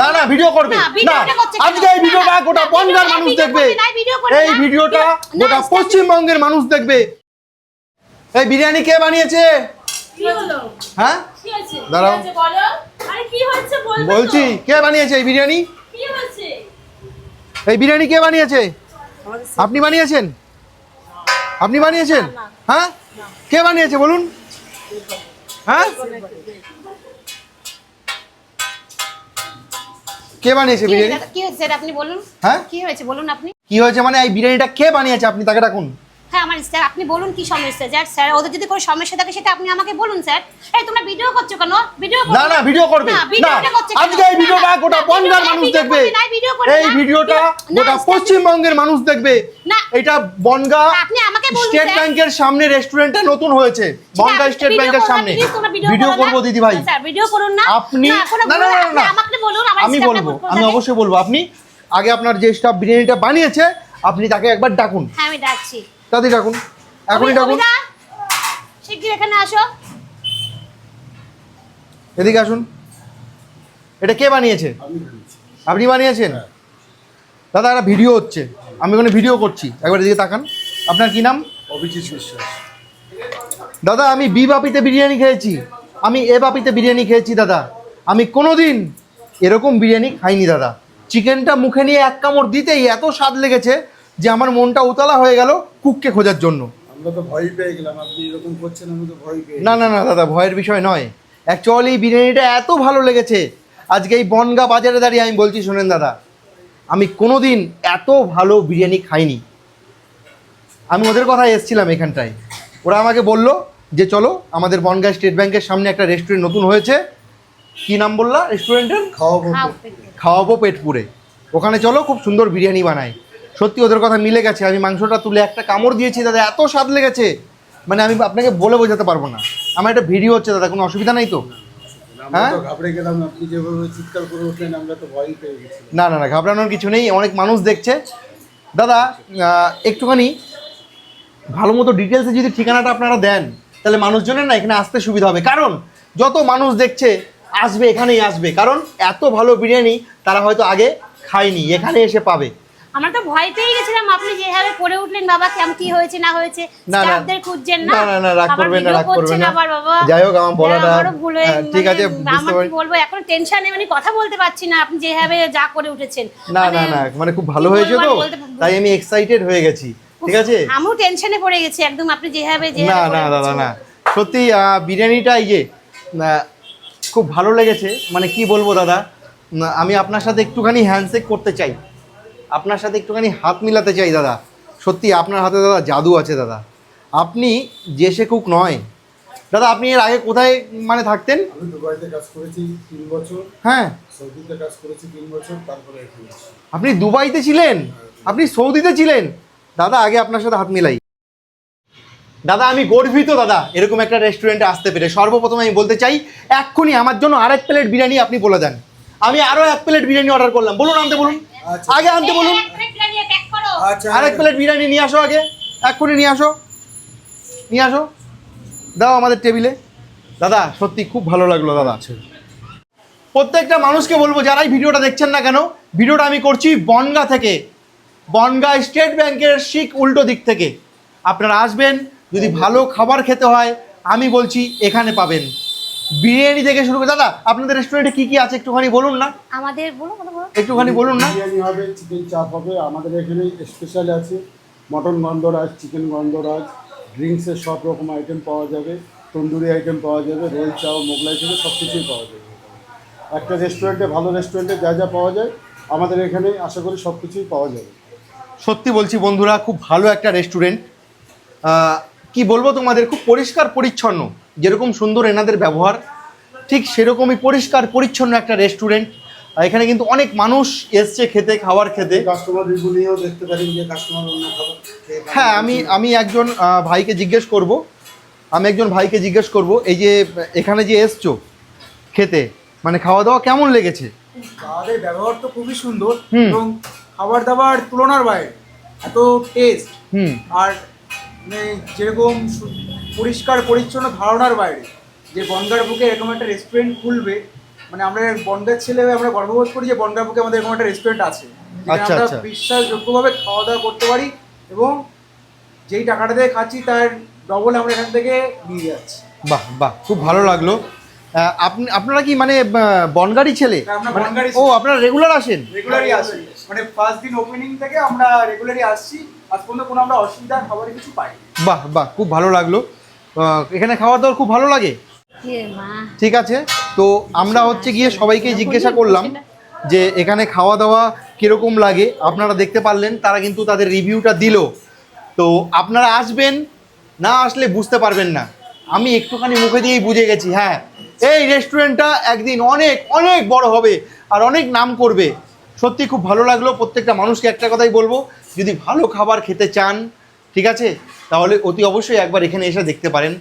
না না ভিডিও করবে। না? আজকে এই ভিডিওটা গোটা বনগার মানুষ দেখবে। এই ভিডিওটা গোটা পশ্চিমবঙ্গের মানুষ দেখবে। এই বিরিয়ানি কে বানিয়েছে? হ্যাঁ? দাঁড়াও। বলছি কে বানিয়েছে এই বিরিয়ানি? এই বিরিয়ানি কে বানিয়েছে? আপনি বানিয়েছেন? আপনি বানিয়েছেন? হ্যাঁ? কে বানিয়েছে বলুন? হ্যাঁ? কে বানিয়েছে বিরিয়ানি? কি হয়েছে আপনি বলুন। হ্যাঁ? কি হয়েছে? বলুন আপনি। কি হয়েছে মানে এই বিরিয়ানিটা কে বানিয়েছে? আপনি তাকে ডাকুন। আমার স্যার আপনি বলুন কি সমস্যা? স্যার স্যার ওদের যদি কোনো সমস্যা থাকে সেটা আপনি আমাকে বলুন স্যার। এই তোমরা ভিডিও করছ কেন? ভিডিও না না ভিডিও করবে। না? আজকে এই ভিডিওটা গোটা বনগার মানুষ দেখবে। না, ভিডিও করবে এই ভিডিওটা গোটা পশ্চিমবঙ্গের মানুষ দেখবে। না। এটা বনগা আপনি আমাকে বলুন, স্টেট ব্যাংকের সামনে রেস্টুরেন্টটা নতুন হয়েছে। বনগা স্টেট ব্যাংকের সামনে। ভিডিও। করব দিদি ভাই স্যার ভিডিও করুন না। আপনি না, না না আমাকে বলুন আমি বলব আমি অবশ্যই বলব। আপনি আগে আপনার যে স্টাফ বিরিয়ানিটা বানিয়েছে আপনি তাকে একবার ডাকুন। হ্যাঁ আমি ডাকছি। তাদের ডাকুন। এখনই ডাকুন। শিগগির এখানে আসো। এদিকে আসুন। এটা কে বানিয়েছে? আপনি বানিয়েছেন? দাদা একটা ভিডিও হচ্ছে। আমি ওখানে ভিডিও করছি। একবার এদিকে তাকান। আপনার কি নাম? অভিজিৎ বিশ্বাস। দাদা আমি বি বাপিতে বিরিয়ানি খেয়েছি। আমি এ বাপিতে বিরিয়ানি খেয়েছি দাদা। আমি কোনোদিন এরকম বিরিয়ানি খাইনি দাদা। চিকেনটা মুখে নিয়ে এক কামড় দিতেই এত স্বাদ লেগেছে। যে আমার মনটা উতলা হয়ে গেল কুককে খোঁজার জন্য। আমরা তো ভয় পেয়ে গেলাম আপনি এরকম করছেন আমি তো ভয় পেয়ে না না না দাদা ভয়ের বিষয় নয়। অ্যাকচুয়ালি বিরিয়ানিটা এত ভালো লেগেছে। আজকে এই বনগা বাজারে দাঁড়িয়ে আমি বলছি শোনেন দাদা আমি কোনো দিন এত ভালো বিরিয়ানি খাইনি। আমি ওদের কথা এসেছিলাম এখানটায়। ওরা আমাকে বলল যে চলো আমাদের বনগা স্টেট ব্যাংকের সামনে একটা রেস্টুরেন্ট নতুন হয়েছে। কি নাম বললা রেস্টুরেন্টের খাওয়াবো। খাওয়াবো পেটপুরে ওখানে চলো খুব সুন্দর বিরিয়ানি বানায়। সত্যি ওদের কথা মিলে গেছে। আমি মাংসটা তুলে একটা কামড় দিয়েছি দাদা এত স্বাদ লেগেছে। মানে আমি আপনাকে বলে বোঝাতে পারব না। আমার একটা ভিডিও হচ্ছে দাদা কোনো অসুবিধা নাই তো? হ্যাঁ? না না না ঘাবড়ানোর কিছু নেই অনেক মানুষ দেখছে। দাদা একটুখানি ভালো মতো ডিটেলসে যদি ঠিকানাটা আপনারা দেন তাহলে মানুষজনের না এখানে আসতে সুবিধা হবে। কারণ যত মানুষ দেখছে আসবে এখানেই আসবে। কারণ এত ভালো বিরিয়ানি তারা হয়তো আগে খায়নি এখানে এসে পাবে। আমরা তো ভয় পেয়ে গেছিলাম আপনি যেভাবে পড়ে উঠলেন বাবা কেমন কি হয়েছে না হয়েছে। স্টাফদের খুঁজছেন না? না, না, রাগ করবেন না, রাগ করবেন না। বাবা। যাই হোক, আমার বলাটা- হয়ে- ঠিক আছে, মানে বুঝতে পারি। বলব এখন টেনশনে মানে কথা বলতে পারছি না আপনি যেভাবে যা করে উঠেছেন। না মানে না না মানে খুব ভালো হয়েছে তো তাই আমি এক্সাইটেড হয়ে গেছি ঠিক আছে? আমিও টেনশনে পড়ে গেছি একদম আপনি যেভাবে না না দাদা না। সত্যি বিরিয়ানিটা ইয়ে আহ, খুব ভালো লেগেছে মানে কি বলব দাদা আমি আপনার সাথে একটুখানি হ্যান্ডশেক করতে চাই। আপনার সাথে একটুখানি হাত মিলাতে চাই দাদা। সত্যি আপনার হাতে দাদা জাদু আছে দাদা। আপনি যে সে কুক নয়। দাদা আপনি এর আগে কোথায় মানে থাকতেন? আমি দুবাইতে কাজ করেছি তিন বছর। হ্যাঁ। সৌদিতে কাজ করেছি তিন বছর তারপরে এখানে আপনি দুবাইতে ছিলেন? আপনি সৌদিতে ছিলেন? দাদা আগে আপনার সাথে হাত মিলাই। দাদা আমি গর্বিত দাদা। এরকম একটা রেস্টুরেন্টে আসতে পেরে। সর্বপ্রথম আমি বলতে চাই এক্ষুনি আমার জন্য আরেক প্লেট বিরিয়ানি আপনি বলে দেন। আমি আরও এক প্লেট বিরিয়ানি অর্ডার করলাম। বলুন আনতে বলুন। আগে আনতে বলুন। আচ্ছা। আরেক প্লেট বিরিয়ানি নিয়ে আসো আগে। এক্ষুনি নিয়ে আসো। নিয়ে আসো। দাও আমাদের টেবিলে। দাদা সত্যি খুব ভালো লাগল দাদা। প্রত্যেকটা মানুষকে বলব যারাই ভিডিওটা দেখছেন না কেন ভিডিওটা আমি করছি বনগা থেকে। বনগা স্টেট ব্যাংকের শিখ উল্টো দিক থেকে। আপনারা আসবেন যদি ভালো খাবার খেতে হয় আমি বলছি এখানে পাবেন। বিরিয়ানি থেকে শুরু করে দাদা আপনাদের রেস্টুরেন্টে কি কি আছে একটুখানি বলুন না? আমাদের বলুন বলো বলো একটুখানি বলুন না? বিরিয়ানি হবে চিকেন চাপ হবে আমাদের এখানে স্পেশাল আছে মটন গন্ধরাজ চিকেন গন্ধরাজ ড্রিঙ্কসের সব রকম আইটেম পাওয়া যাবে তন্দুরি আইটেম পাওয়া যাবে রোল চাও মোগলাই থেকে সব কিছুই পাওয়া যাবে। একটা রেস্টুরেন্টে ভালো রেস্টুরেন্টে যা যা পাওয়া যায় আমাদের এখানে আশা করি সব কিছুই পাওয়া যাবে। সত্যি বলছি বন্ধুরা খুব ভালো একটা রেস্টুরেন্ট কি বলব তোমাদের খুব পরিষ্কার পরিচ্ছন্ন। যেরকম সুন্দর এনাদের ব্যবহার ঠিক সেরকমই পরিষ্কার পরিচ্ছন্ন একটা রেস্টুরেন্ট এখানে কিন্তু অনেক মানুষ এসছে খেতে খাবার খেতে। হ্যাঁ আমি আমি একজন ভাইকে জিজ্ঞেস করব। আমি একজন ভাইকে জিজ্ঞেস করব এই যে এখানে যে এসছো খেতে মানে খাওয়া দাওয়া কেমন লেগেছে? তাদের ব্যবহার তো খুবই সুন্দর। এবং খাবার দাবার তুলনার বাইরে এত টেস্ট হুম। আর মানে যেরকম পরিষ্কার পরিচ্ছন্ন ধারণার বাইরে। যে বনগার বুকে এরকম একটা রেস্টুরেন্ট খুলবে মানে আমরা বন্ডের ছেলে আমরা গর্ববোধ করি যে বন্ডার বুকে আমাদের এরকম একটা রেস্টুরেন্ট আছে। আচ্ছা, আমরা আচ্ছা। বিশ্বাসযোগ্যভাবে খাওয়া দাওয়া করতে পারি এবং যেই টাকাটা দিয়ে খাচ্ছি তার ডবল আমরা এখান থেকে নিয়ে যাচ্ছি। বাহ বাহ খুব ভালো লাগল। আপনি আপনারা কি মানে বনগাড়ি ছেলে? মানে- ও আপনারা রেগুলার আসেন? রেগুলারই আসি। মানে ফার্স্ট দিন ওপেনিং থেকে আমরা রেগুলারই আসছি। আজ পর্যন্ত কোনো আমরা অসুবিধা খাবারের কিছু পাই বাহ বাহ খুব ভালো লাগল। এখানে খাওয়া দাওয়ার খুব ভালো লাগে? ঠিক আছে। তো আমরা হচ্ছে গিয়ে সবাইকে জিজ্ঞাসা করলাম যে এখানে খাওয়া দাওয়া কীরকম লাগে? আপনারা দেখতে পারলেন তারা কিন্তু তাদের রিভিউটা দিল। তো আপনারা আসবেন না আসলে বুঝতে পারবেন না। আমি একটুখানি মুখে দিয়েই বুঝে গেছি হ্যাঁ। এই রেস্টুরেন্টটা একদিন অনেক অনেক বড় হবে আর অনেক নাম করবে। সত্যি খুব ভালো লাগল প্রত্যেকটা মানুষকে একটা কথাই বলব যদি ভালো খাবার খেতে চান ঠিক আছে? তাহলে অতি অবশ্যই একবার এখানে এসে দেখতে পারেন।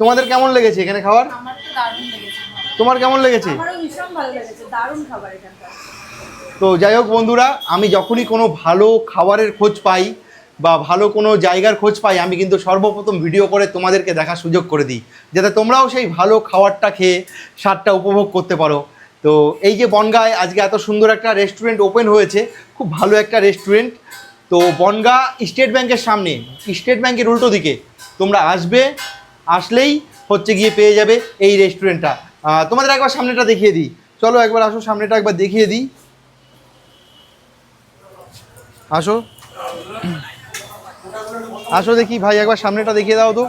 তোমাদের কেমন লেগেছে এখানে খাবার তোমার কেমন লেগেছে? তো যাই হোক বন্ধুরা আমি যখনই কোনো ভালো খাবারের খোঁজ পাই বা ভালো কোনো জায়গার খোঁজ পাই আমি কিন্তু সর্বপ্রথম ভিডিও করে তোমাদেরকে দেখার সুযোগ করে দিই যাতে তোমরাও সেই ভালো খাবারটা খেয়ে স্বাদটা উপভোগ করতে পারো। তো এই যে বনগায় আজকে এত সুন্দর একটা রেস্টুরেন্ট ওপেন হয়েছে খুব ভালো একটা রেস্টুরেন্ট তো বনগা স্টেট ব্যাংকের সামনে, স্টেট ব্যাংকের উল্টো দিকে তোমরা আসবে, আসলেই হচ্ছে গিয়ে পেয়ে যাবে এই রেস্টুরেন্টটা তোমাদের একবার সামনেটা দেখিয়ে দিই। চলো একবার আসো, সামনেটা একবার দেখিয়ে দিই। আসো। আসো দেখি, ভাই একবার সামনেটা দেখিয়ে দাও তো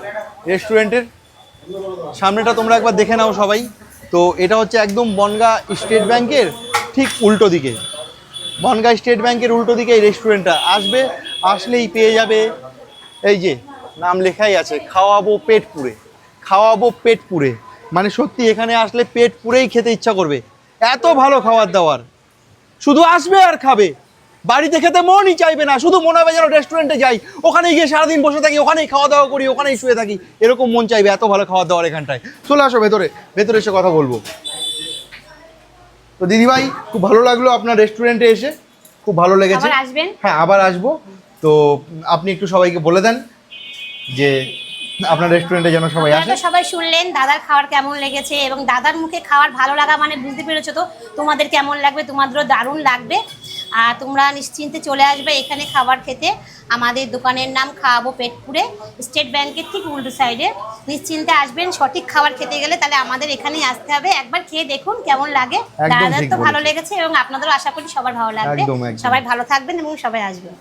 রেস্টুরেন্টের সামনেটা তোমরা একবার দেখে নাও সবাই। তো এটা হচ্ছে একদম বনগা স্টেট ব্যাংকের ঠিক উল্টো দিকে। বনগা স্টেট ব্যাংকের উল্টো দিকে এই রেস্টুরেন্টটা আসবে, আসলেই পেয়ে যাবে। এই যে, নাম লেখাই আছে, খাওয়াবো পেট পুরে খাওয়াবো পেট পুরে মানে সত্যি এখানে আসলে পেট পুরেই খেতে ইচ্ছা করবে। এত ভালো খাবার দাবার। শুধু আসবে আর খাবে। বাড়িতে খেতে মনই চাইবে না, শুধু মনে হবে যেন রেস্টুরেন্টে যাই। ওখানে গিয়ে সারাদিন বসে থাকি, ওখানেই খাওয়া দাওয়া করি, ওখানেই শুয়ে থাকি। এরকম মন চাইবে এত ভালো খাওয়া দাওয়ার এখানটায়। চলে আসো ভেতরে ভেতরে এসে কথা বলব। তো দিদিভাই খুব ভালো লাগল আপনার রেস্টুরেন্টে এসে। খুব ভালো লেগেছে। আসবেন? হ্যাঁ আবার আসব। তো আপনি একটু সবাইকে বলে দেন যে আপনার রেস্টুরেন্টে যেন সবাই আসে। সবাই শুনলেন দাদার খাবার কেমন লেগেছে এবং দাদার মুখে খাবার ভালো লাগা মানে বুঝতে পেরেছ তো? তোমাদের কেমন লাগবে? তোমাদেরও দারুণ লাগবে। আর তোমরা নিশ্চিন্তে চলে আসবে এখানে খাবার খেতে। আমাদের দোকানের নাম খাওয়াবো পেটপুরে। স্টেট ব্যাংকের ঠিক উল্টো সাইডে। নিশ্চিন্তে আসবেন সঠিক খাবার খেতে গেলে তাহলে আমাদের এখানেই আসতে হবে। একবার খেয়ে দেখুন কেমন লাগে। দাদার তো ভালো লেগেছে এবং আপনাদেরও আশা করি সবার ভালো লাগবে। সবাই ভালো থাকবেন এবং সবাই আসবেন।